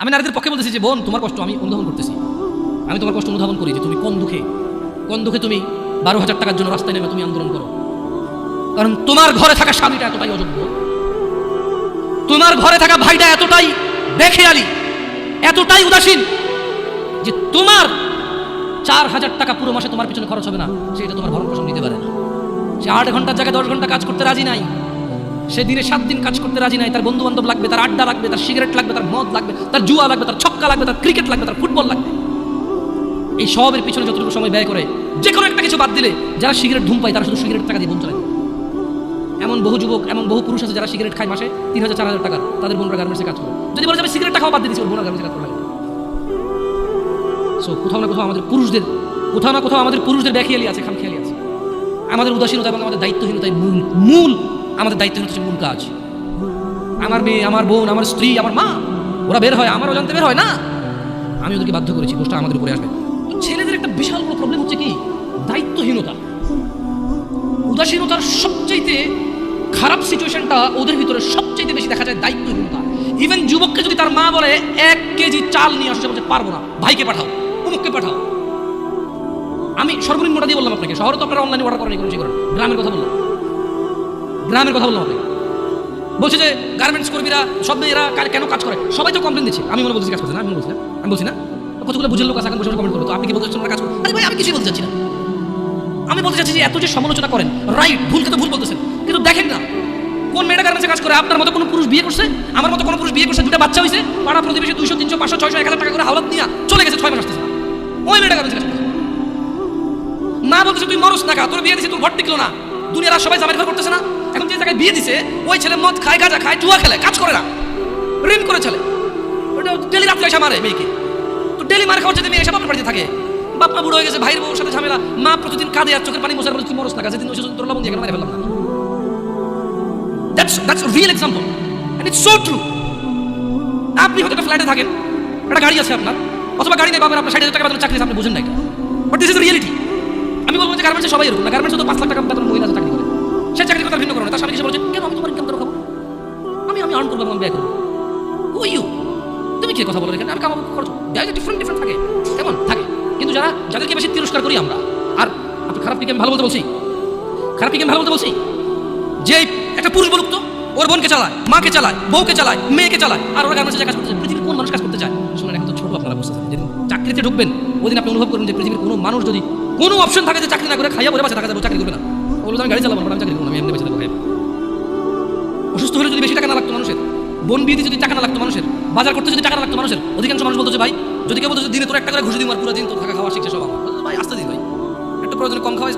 আমি নারীদের পক্ষে বলতেছি যে, বোন, তোমার কষ্ট আমি অনুধাবন করতেছি। আমি তোমার কষ্ট অনুধাবন করি যে, তুমি কোন দুঃখে কোন দুঃখে তুমি বারো হাজার টাকার জন্য রাস্তায় নেমে তুমি আন্দোলন করো। কারণ তোমার ঘরে থাকা স্বামীটা এতটাই অযোগ্য। তোমার ঘরে থাকা ভাইটা এতটাই দেখে বেখেয়ালি, এতটাই উদাসীন যে তোমার চার হাজার টাকা পুরো মাসে তোমার পিছনে খরচ হবে না। সেটা তোমার ভরণ পোষণ নিতে পারে না। সে আট ঘণ্টার জায়গায় দশ ঘণ্টা কাজ করতে রাজি নাই। সে দিনে সাত দিন কাজ করতে রাজি নাই, তার বন্ধু বান্ধব লাগবে, তার আড্ডা লাগবে, তার সিগারেট লাগবে, তার মদ লাগবে, তার জুয়া লাগবে, তার ছক্কা লাগবে, তার ক্রিকেট লাগবে, তার ফুটবল লাগবে। এই সবের পিছনে যতটুকু সময় ব্যয় করে যে কোনো একটা কিছু বাদ দিলে যারা সিগারেট ধূম পায়, তারা শুধু সিগারেট টাকা দিয়ে বোন চালায়। এমন বহু যুবক, এমন বহু পুরুষ আছে যারা সিগারেট খায় মাসে তিন হাজার, চার হাজার টাকা, তাদের বোনরা গার্মেন্টসে কাজ করে। যদি বলে যাবে সিগারেট টাকাও বাদ দিয়ে দিচ্ছি বোনরা গার্মেন্টসে কাজ করে সো কোথাও না কোথাও আমাদের পুরুষদের, কোথাও না কোথাও আমাদের পুরুষদের ব্যাখিয়ালি আছে, খামখেয়ালি আছে। আমাদের উদাসীনতা এবং আমাদের দায়িত্বহীনতায় মূল মূল আমাদের দায়িত্ব হচ্ছে মূল কাজ। আমার মেয়ে, আমার বোন, আমার স্ত্রী, আমার মা, ওরা বের হয়, আমার অজান্তে বের হয়, না? আমি ওদেরকে বাধ্য করেছি দোষটা আমাদের উপরে আসবে। ছেলেদের একটা বিশাল বড় প্রবলেম হচ্ছে কি? দায়িত্বহীনতা। উদাসীনতার সবচাইতে খারাপ সিচুয়েশনটা ওদের ভিতরে সবচাইতে বেশি দেখা যায় দায়িত্বহীনতা। ইভেন যুবককে যদি তার মা বলে, এক কেজি চাল নিয়ে আসছে বলছে, পারব না। ভাইকে পাঠাও অমুককে পাঠাও। আমি সর্বনিম্ন মোটা দিয়ে বললাম আপনাকে, শহরে তো আপনারা অনলাইনে অর্ডার করেন কোনো করেন। গ্রামের কথা বললাম। গ্রামের কথা বললাম আপনাকে বলছে যে গার্মেন্টস কর্মীরা, সব মেয়েরা কেন কাজ করে? সবাই তো কমপ্লেন দিচ্ছে। আমি মনে বলছি কাজ করছে না, আমি বলছি না, আমি বলছি না। কতগুলো বুঝের লোক আছে, এখন বসে কমেন্ট করবে তো আপনি কি বলতে চাচ্ছেন কাজ করে? আরে ভাই, আমি কিছুই বলতে চাচ্ছি না। আমি বলতে চাচ্ছি যে এত যে সমালোচনা করেন রাইট ভুলকে তো ভুল বলতেছেন। কিন্তু দেখেন না, কোন মেয়েটা গার্মেন্টসে কাজ করে? আপনার মতো কোনো পুরুষ বিয়ে করছে? আমার মতো কোনো পুরুষ বিয়ে করছে? দুটা বাচ্চা হয়েছে পাড়া প্রতিবেশী দুইশো, তিনশো, পাঁচশো, ছয়শো, এক হাজার টাকা করে হাওলাত নিয়ে চলে গেছে, ছয় মাস আসতেছে ওই মেয়েটা গার্মেন্টসে কাজ মা বলতেছে, তুই মরস না তোর বিয়ে দিছে, তোর ঘর টিকলো না। দুনিয়ার সবাই জামাই ঘর করতেছে না? এখন যে জায়গায় বিয়ে দিছে, ওই ছেলে মদ খায়, গাঁজা খায়, জুয়া খেলে, কাজ করে না। ঋণ করে ছেলে। ওটা ডেলি রাত্রে এসে মারে মেয়েকে। তো ডেলি মার খাওয়ার যদি মেয়ে এসে বাপের বাড়িতে থাকে। বাপ মা বুড়ো হয়ে গেছে, ভাইয়ের বউর সাথে ঝামেলা। মা প্রতিদিন কাঁদে আর চোখের পানি মোছার বলে তুই মরস না যেদিন ওই তোর লবণ দিয়ে ফেললাম না। That's that's real example it's so true আপনি হয়তো একটা ফ্ল্যাটে থাকেন, একটা গাড়ি আছে আপনার, অথবা গাড়ি নেই বাবার আপনার ষাট হাজার টাকা বেতনের চাকরি আপনি বুঝেন না বাট দিস ইজ রিয়েলিটি আমি বলব যে গার্মেন্টসে সবাই এরকম না গার্মেন্টসে তো পাঁচ লাখ টাকা বেতন মহিলা চাকরি করে। সে চাকরি তার স্বামী এসে বলছে, কেন আমি তোমার ইনকাম করে খাব আমি আমি আর্ন করব আমি ব্যয় করব। ইউ তুমি কি কথা বলো এখানে? আমি কামাবো, খরচ ব্যয় ডিফারেন্ট ডিফারেন্ট থাকে। কেমন? থাকে। কিন্তু যারা, যাদেরকে বেশি তিরস্কার করি আমরা, আর আপনি খারাপ দিকে আমি ভালো বলতে বলছি, খারাপ দিকে আমি ভালো বলতে বলছি যে একটা পুরুষ বলুক তো, ওর বোনকে চালায়, মাকে চালায়, বউকে চালায়, মেয়েকে চালায়, আর ওরা কাজ করতে চায়, পৃথিবীর কোন মানুষ কাজ করতে চায়? শুনুন এখন তো, ছোট আপনারা বুঝতেছেন যেদিন চাকরিতে ঢুকবেন ওদিন আপনি অনুভব করুন যে পৃথিবীর কোনো মানুষ যদি কোনো অপশন থাকে যে চাকরি না করে খাইয়া বলে বাসা থাকা যাবে, চাকরি করবে না। বলব আমি গাড়ি চালাবো আমি চাকরি করব আমি এমনি বেঁচে থাকব। অসুস্থ হলে যদি বেশি টাকা না লাগতো মানুষের, বন বিয়ে যদি টাকা না লাগতো মানুষের, বাজার করতে যদি টাকা লাগতো মানুষের, অধিকাংশ মানুষ বলতো যে, ভাই, যদি কেউ বলতো দিনে তোর একটা করে ঘুষি দিন পুরো দিন তোর থাকা খাওয়া শিখছে সব ভাই, আসতে দিন ভাই। একটু প্রয়োজন কম খাওয়াই